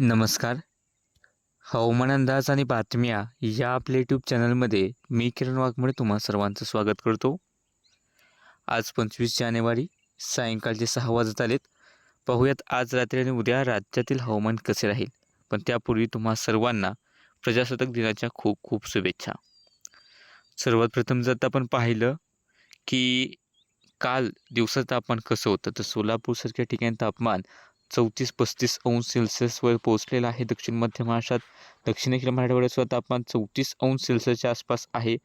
नमस्कार. हवामान अंदाज आणि बातम्या या आपल्या यूट्यूब चॅनलमध्ये मी किरण वाघमोडे तुम्हा सर्वांचं स्वागत करतो. आज पंचवीस जानेवारी सायंकाळचे सहा वाजत आलेत. पाहूयात आज रात्री आणि उद्या राज्यातील हवामान कसे राहील? पण त्यापूर्वी तुम्हा सर्वांना प्रजासत्ताक दिनाच्या खूप खूप शुभेच्छा. सर्वात प्रथम जर आपण पाहिलं की काल दिवसाचं तापमान कसं होतं तर सोलापूरसारख्या ठिकाणी तापमान चौतीस पस्तीस अंश सेल्सिअसवर पोहोचलेला आहे. दक्षिण मध्य महाराष्ट्रात दक्षिणेकडील मराठवाड्यात तापमान चौतीस अंश सेल्सिअसच्या आसपास आहे.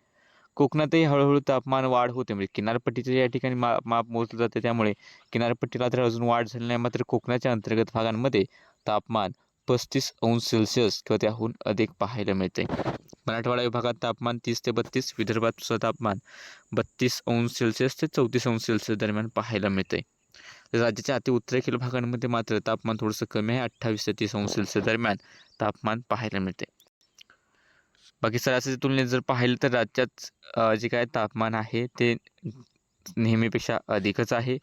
कोकणातही हळूहळू तापमान वाढ होते. म्हणजे किनारपट्टीच्या या ठिकाणी मा माप मोजलं जाते. त्यामुळे किनारपट्टीला तर अजून वाढ झाली नाही. मात्र कोकणाच्या अंतर्गत भागांमध्ये तापमान पस्तीस अंश सेल्सिअस किंवा त्याहून अधिक पाहायला मिळते. मराठवाडा विभागात तापमान तीस ते बत्तीस विदर्भात सुद्धा तापमान बत्तीस अंश सेल्सिअस ते चौतीस अंश सेल्सिअस दरम्यान पाहायला मिळते. राज्याच्या अति उत्तरेखील भागांमध्ये मात्र तापमान थोडंसं कमी आहे. अठ्ठावीस ते तीस अंश सेल्सिअस दरम्यान तापमान पाहायला मिळते. बाकी सरासरी तुलनेत जर पाहिलं तर राज्यात जे काय तापमान आहे ते नेहमीपेक्षा अधिकच आहे.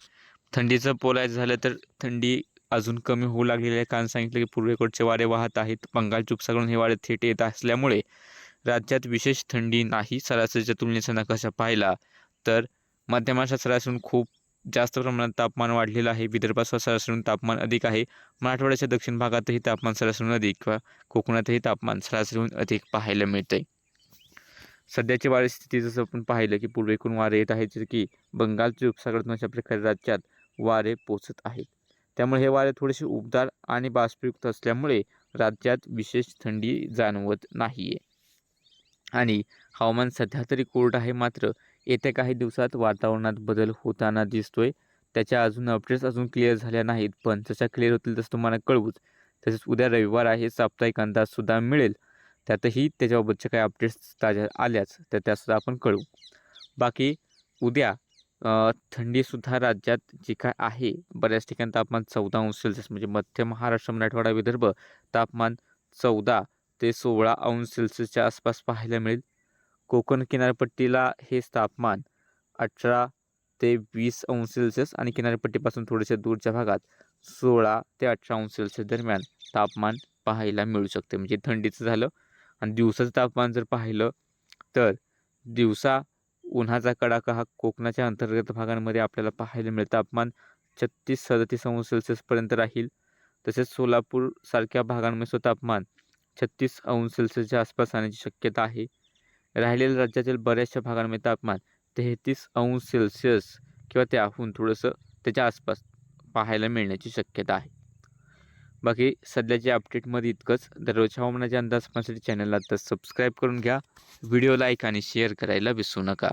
थंडीचं बोलायचं झालं तर थंडी अजून कमी होऊ लागलेली आहे. कारण सांगितलं की पूर्वेकडचे वारे वाहत आहेत. बंगाल उपसागरून हे वारे थेट येत असल्यामुळे राज्यात विशेष थंडी नाही. सरासरीच्या तुलनेचा नकाशा पाहिला तर मध्य महाराष्ट्रात सरासरून खूप जास्त प्रमाणात तापमान वाढलेलं आहे. विदर्भात सरासरीहून तापमान अधिक आहे. मराठवाड्याच्या दक्षिण भागातही तापमान सरासरीहून अधिक किंवा कोकणातही तापमान सरासरीहून अधिक पाहायला मिळते सध्याची वारे स्थिती जसं आपण पाहिलं की पूर्वेकडून वारे येत आहेत जसे की बंगालच्या उपसागरातून अशा प्रकारे राज्यात वारे पोचत आहेत. त्यामुळे हे वारे थोडेसे उबदार आणि बाष्पयुक्त असल्यामुळे राज्यात विशेष थंडी जाणवत नाही आहे आणि हवामान सध्या तरी कोरड आहे. मात्र येत्या काही दिवसात वातावरणात बदल होताना दिसतोय. त्याच्या अजून अपडेट्स अजून क्लिअर झाल्या नाहीत. पण जशा क्लिअर होतील तसं तुम्हाला कळवूच. तसेच उद्या रविवार आहे. साप्ताहिक अंदाजसुद्धा मिळेल. त्यातही त्याच्याबाबतच्या काही अपडेट्स ताज्या आल्याच. तर त्यासुद्धा आपण कळू बाकी उद्या थंडीसुद्धा राज्यात जी काय आहे बऱ्याच ठिकाणी तापमान चौदा अंश सेल्सिअस म्हणजे मध्य महाराष्ट्र मराठवाडा विदर्भ तापमान चौदा ते सोळा अंश सेल्सिअसच्या आसपास पाहायला मिळेल. कोकण किनारपट्टीला हेच तापमान अठरा ते वीस अंश सेल्सिअस आणि किनारपट्टीपासून थोडेसे दूरच्या भागात सोळा ते अठरा अंश सेल्सिअस दरम्यान तापमान पाहायला मिळू शकते. म्हणजे थंडीचं झालं आणि दिवसाचं तापमान जर पाहिलं तर दिवसा उन्हाचा कडाका हा कोकणाच्या अंतर्गत भागांमध्ये आपल्याला पाहायला मिळेल. तापमान छत्तीस सदतीस अंश सेल्सिअसपर्यंत राहील. तसेच सोलापूरसारख्या भागांमध्ये तापमान छत्तीस अंश सेल्सिअसच्या आसपास राहण्याची शक्यता आहे. राहिलेल्या राज्यातील बऱ्याचशा भागांमध्ये तापमान तेहतीस अंश सेल्सिअस किंवा त्याहून थोडंसं त्याच्या आसपास पाहायला मिळण्याची शक्यता आहे. बाकी सध्याच्या अपडेटमध्ये इतकंच. दररोजच्या हवामानाच्या अंदाज पाहण्यासाठी चॅनलला तर सबस्क्राईब करून घ्या. व्हिडिओ लाईक आणि शेअर करायला विसरू नका.